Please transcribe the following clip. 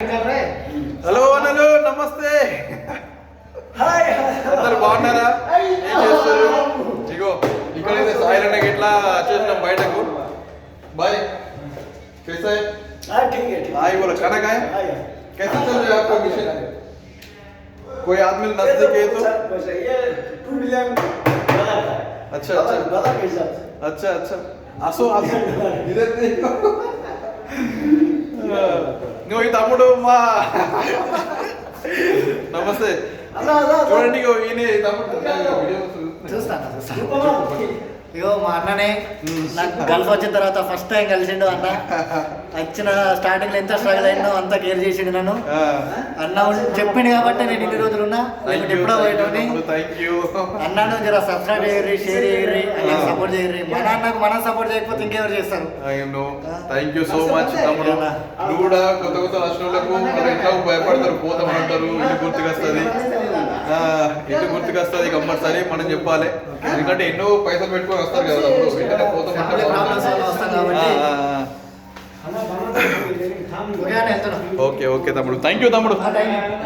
Hello అన్నలు నమస్తే hi అందరు బాగున్నారా ఏం చేస్తారు ఇగో ఇక్కడైతే సాయిల్ అన్నకి ఎట్లా వచ్చేసినాం బయటకు బాయ్ कैसा है हाँ ठीक है ठीक हाँ ये बोला खाना खाए है कैसे चल रहा है आपका मिशन कोई आदमी नजदीक है तो ये टू मिलियन डॉलर का है अच्छा, अच्छा। डॉलर के हिसाब से अच्छा अच्छा आसो आसो इधर देखो నువ్వు ఈ తమ్ముడు మా. నమస్తే. చూడండి ఇగో ఈయన ఈ తమ్ముడు. వీడియో చూస్తాను చూస్తాను. ఇగో మా అన్ననే. నాకు గల్ఫ్ వచ్చిన తర్వాత ఫస్ట్ టైం కలిసిండు అన్న. వచ్చిన స్టార్టింగ్లో ఎంత స్ట్రగుల్ అయిందో అంత కేర్ చేసిండు నన్ను. అన్న చెప్పిండు కాబట్టి నేను ఇన్ని రోజులు ఉన్నా. ఎప్పుడో పోయేటోని అన్నాను జర సబ్స్క్రైబ్ చేయర్రి షేర్ అన్నకు సపోర్ట్ చేయరు. మా నాన్నకు మనం సపోర్ట్ చేయకపోతే ఇంకెవరు చేస్తారు? థ్యాంక్ యూ సో మచ్ తమ్ముడు. నువ్వు కూడా కొత్త కొత్త రాష్ట్రాలకు ఎట్లా భయపడతారు పోతామంటారు ఇది గుర్తుకొస్తుంది. ఇది గుర్తుకొస్తుంది కంపల్సరీ మనం చెప్పాలి. ఎందుకంటే ఎన్నో పైసలు పెట్టుకొని వస్తారు కదా తమ్ముడు. పోతామంటారు ఓకే ఓకే తమ్ముడు. థ్యాంక్ యూ తమ్ముడు.